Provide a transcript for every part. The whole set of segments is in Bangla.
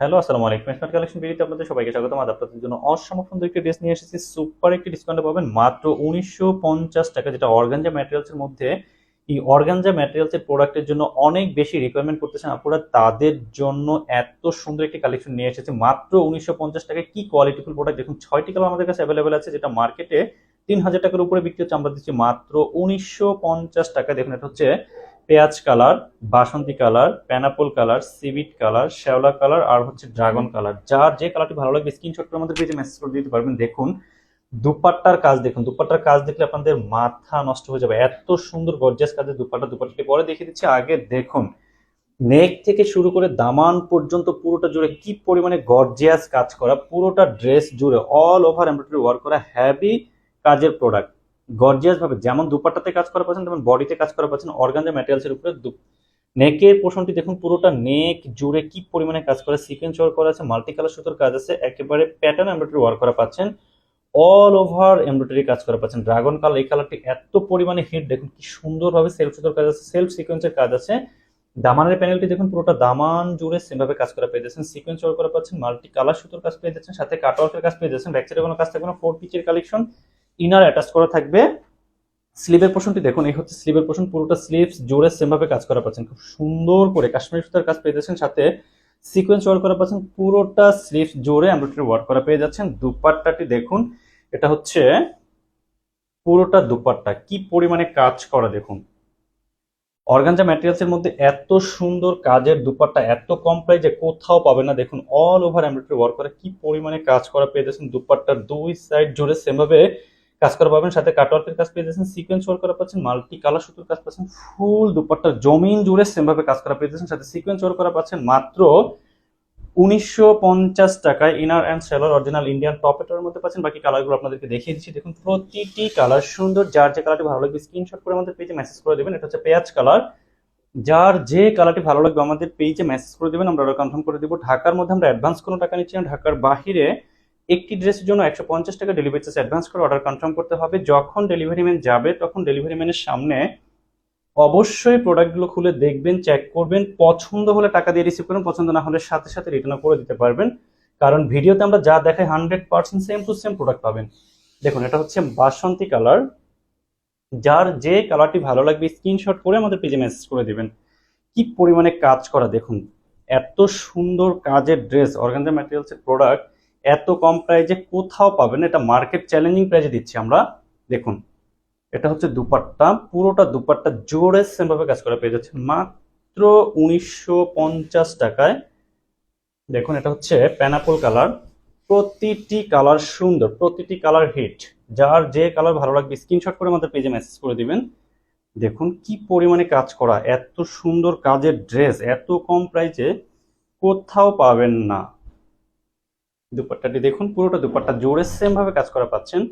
হ্যালো, আসসালামু আলাইকুম। স্মার্ট কালেকশন ভিডিওতে আপনাদের সবাইকে স্বাগতম। আজ আপনাদের জন্য অসম সুন্দর একটি ড্রেস নিয়ে এসেছি। সুপার একটি ডিসকাউন্টে পাবেন মাত্র উনিশশো পঞ্চাশ টাকা, যেটা অর্গানজা ম্যাটেরিয়ালস এর মধ্যে। এই অর্গানজা ম্যাটেরিয়ালস এর প্রোডাক্টের জন্য অনেক বেশি রিকোয়ারমেন্ট করতেছেন আপনারা। তাদের জন্য এত সুন্দর একটি কালেকশন নিয়ে এসেছে। মাত্র উনিশশো পঞ্চাশ টাকায় কি কোয়ালিটিফুল প্রোডাক্ট দেখুন, ছয়টি কালার আমাদের কাছে অ্যাভেলেবেল আছে, যেটা মার্কেটে তিন হাজার টাকার উপরে বিক্রি হচ্ছে। আমরা দিচ্ছি মাত্র উনিশশো পঞ্চাশ টাকা দেখুন, এটা হচ্ছে পেঁয়াজ কালার, বাসন্তী কালার প্যানাপল কালার, সিভিট কালার, শ্যাওলা কালার আর হচ্ছে ড্রাগন কালার। যার যে কালারটি ভালো লাগবে স্ক্রিনশট করে আমাদের পেজে মেসেজ করে দিতে পারবেন। দেখুন, দুপাট্টার কাজ দেখুন। দুপাট্টার কাজ দেখলে আপনাদের মাথা নষ্ট হয়ে যাবে। এত সুন্দর গর্জিয়াস কাজের দুপাট্টা। দুপাট্টাটি পরে দেখিয়ে দিচ্ছি। আগে দেখুন, নেক থেকে শুরু করে দামান পর্যন্ত পুরোটা জুড়ে কি পরিমাণে গর্জিয়াস কাজ করা। পুরোটা ড্রেস জুড়ে অল ওভার এমব্রয়ডারি ওয়ার্ক করা। হ্যাভি কাজের প্রোডাক্ট গর্জিয়াস ভাবে যেমন দুপাট্টাতে কাজ করা পাচ্ছেন তেমন বডিতে কাজ করা পাচ্ছেন অর্গানজা ম্যাটেরিয়ালস এর উপরে নেকের পোর্শনটি দেখুন, পুরোটা নেক জুড়ে কি পরিমাণে কাজ করা সিকোয়েন্স ওয়ার্ক করা আছে মাল্টি কালার সুতোর কাজ আছে, একেবারে প্যাটার্ন এমব্রয়ডারি ওয়ার্ক করা পাচ্ছেন অল ওভার এমব্রয়ডারি কাজ করা পাচ্ছেন। ড্রাগন কালার এই কালারটি এত পরিমাণে হিট দেখুন কি সুন্দরভাবে সেলফ সুতোর কাজ আছে সেলফ সিকোয়েন্সের কাজ আছে। দামানের প্যানেলটি দেখুন, পুরোটা দামান জুড়ে সেমভাবে কাজ করা পেয়ে যাচ্ছেন সিকোয়েন্স ওয়ার্ক করা পাচ্ছেন মাল্টি কালার সুতোর কাজ পেয়ে যাচ্ছেন, সাথে কাটওয়ার্কের কাজ পেয়ে যাচ্ছেন ব্যাক সাইডে কোনো কাজ থাকবে না ফোর পিচের কালেকশন ইনার অ্যাটাচ করা থাকবে। স্লিভের পোর্শনটি দেখুন, এই হচ্ছে স্লিভের পোর্শন পুরোটা স্লিভস জোরে সেম ভাবে কাজ করা পাচ্ছেন। খুব সুন্দর করে কাশ্মীরি সুতার কাজ পেয়ে যাচ্ছেন, সাথে সিকোয়েন্স ওয়ার্ক করা পাচ্ছেন, পুরোটা স্লিভস জোরে এমব্রয়ডারি ওয়ার্ক করা পেয়ে যাচ্ছেন। দুপাট্টাটি দেখুন, এটা হচ্ছে পুরোটা দুপাট্টা, কি পরিমাণে কাজ করা দেখুন। অর্গানজা ম্যাটেরিয়ালস এর মধ্যে এত সুন্দর কাজের দুপাট্টা, এত কম প্রাইজে কোথাও পাবে না। দেখুন অল ওভার এমব্রয়ডারি ওয়ার্ক করা কি পরিমাণে কাজ করা পেয়ে যাচ্ছেন দুপাট্টার দুই সাইড জুড়ে সেম ভাবে কাজ করা পাবেন, সাথে কাটওয়ার্কের কাজ পেয়ে যাচ্ছেন সিকোয়েন্স ওয়ার্ক করা পাচ্ছেন মাল্টি কালার সুতোর কাজ পাচ্ছেন ফুল দুপাট্টার জমিন জুড়ে সেম ভাবে কাজ করা পেয়ে যাচ্ছেন, সাথে সিকোয়েন্স ওয়ার্ক করা পাচ্ছেন মাত্র উনিশশো পঞ্চাশ টাকায় inner and seller original Indian টপেটার মধ্যে পাচ্ছেন। বাকি কালারগুলো আপনাদেরকে দেখিয়ে দিচ্ছি। দেখুন, প্রতিটি কালার সুন্দর, যার যে কালারটি ভালো লাগবে স্ক্রিনশট করে আমাদের পেজে মেসেজ করে দেবেন। এটা হচ্ছে পেঁয়াজ কালার যার যে কালারটি ভালো লাগবে আমাদের পেজে মেসেজ করে দেবেন, আমরা কনফার্ম করে দেবো। ঢাকার মধ্যে আমরা অ্যাডভান্স কোনো টাকা নিচ্ছি না, ঢাকার বাহিরে একটি ড্রেসের জন্য একশো পঞ্চাশ টাকা ডেলিভারি চার্জ অ্যাডভান্স করে অর্ডার কনফার্ম করতে হবে। যখন ডেলিভারি ম্যান যাবে, তখন ডেলিভারি ম্যানের সামনে অবশ্যই প্রোডাক্টগুলো খুলে দেখবেন চেক করবেন, পছন্দ হলে টাকা দিয়ে রিসিভ করবেন, পছন্দ না হলে সাথে সাথে রিটার্ন করে দিতে পারবেন। কারণ ভিডিওতে আমরা যা দেখাই hundred percent same to same product পাবেন। দেখুন, এটা হচ্ছে বাসন্তী কালার যার যে কালারটি ভালো লাগবে স্ক্রিনশট করে আমাদের পেজে মেসেজ করে দিবেন। কি পরিমাণে কাজ করা, দেখুন। এত সুন্দর কাজের ড্রেস অর্গানজা ম্যাটেরিয়ালসের প্রোডাক্ট এত কম প্রাইজে কোথাও পাবেন, এটা মার্কেট চ্যালেঞ্জিং প্রাইজে দিচ্ছি আমরা। দেখুন, এটা হচ্ছে দুপাট্টা, পুরোটা দুপাট্টা জোরে সেমভাবে কাজ করা পেয়ে যাচ্ছে মাত্র উনিশশো পঞ্চাশ টাকায়। দেখুন, এটা হচ্ছে প্যানাপল কালার প্রতিটি কালার সুন্দর, প্রতিটি কালার হিট যার যে কালার ভালো লাগবে স্ক্রিনশট করে আমাদের পেজে মেসেজ করে দিবেন। দেখুন, কি পরিমাণে কাজ করা, এত সুন্দর কাজের ড্রেস এত কম প্রাইসে কোথাও পাবেন না। দুপাট্টাটি দেখুন, পুরোটা দুপাট্টা জোরে সেম ভাবে কাজ করা পাচ্ছেন।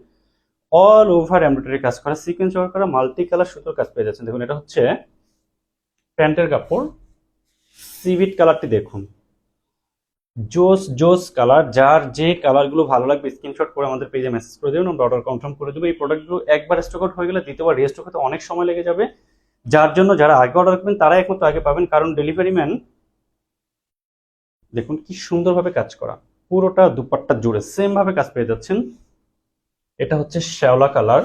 অল ওভার এমব্রয়ডারি কাজ করা সিকোয়েন্স ওয়ার্ক করা মাল্টি কালার সুতোর কাজ পেয়ে যাচ্ছেন। দেখুন, এটা হচ্ছে প্যান্টের কাপড়। সিভিট কালারটি দেখুন। জোস জোস কালার যার যে কালারগুলো ভালো লাগবে স্ক্রিনশট করে আমাদের পেজে মেসেজ করে দেবেন, আমরা অর্ডার কনফার্ম করে দেবো। এই প্রোডাক্টগুলো একবার স্টক আউট হয়ে গেলে দ্বিতীয়বার রিস্টক হতে অনেক সময় লেগে যাবে। যার জন্য যারা আগে অর্ডার করবেন, তারা একমাত্র আগে পাবেন, কারণ ডেলিভারি ম্যান দেখুন কি সুন্দরভাবে কাজ করা। পুরোটা দুপাট্টা জুড়ে সেম ভাবে কাজ পেয়ে যাচ্ছেন। এটা হচ্ছে শ্যাওলা কালার।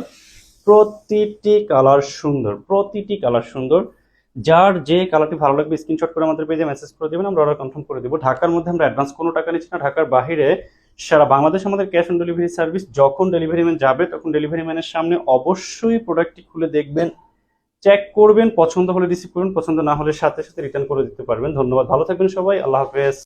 প্রতিটি কালার সুন্দর, প্রতিটি কালার সুন্দর। যার যে কালারটি ভালো লাগবে স্ক্রিনশট করে আমাদের পেজে মেসেজ করে দেবেন, আমরা অর্ডার কনফার্ম করে দেবো। ঢাকার মধ্যে আমরা অ্যাডভান্স কোনো টাকা নিচ্ছি না, ঢাকার বাইরে সারা বাংলাদেশ আমাদের ক্যাশ অন ডেলিভারি সার্ভিস যখন ডেলিভারি ম্যান যাবে, তখন ডেলিভারি ম্যানের সামনে অবশ্যই প্রোডাক্টটি খুলে দেখবেন চেক করবেন, পছন্দ হলে রিসিভ করবেন, পছন্দ না হলে সাথে সাথে রিটার্ন করে দিতে পারবেন। ধন্যবাদ, ভালো থাকবেন সবাই, আল্লাহ হাফেজ।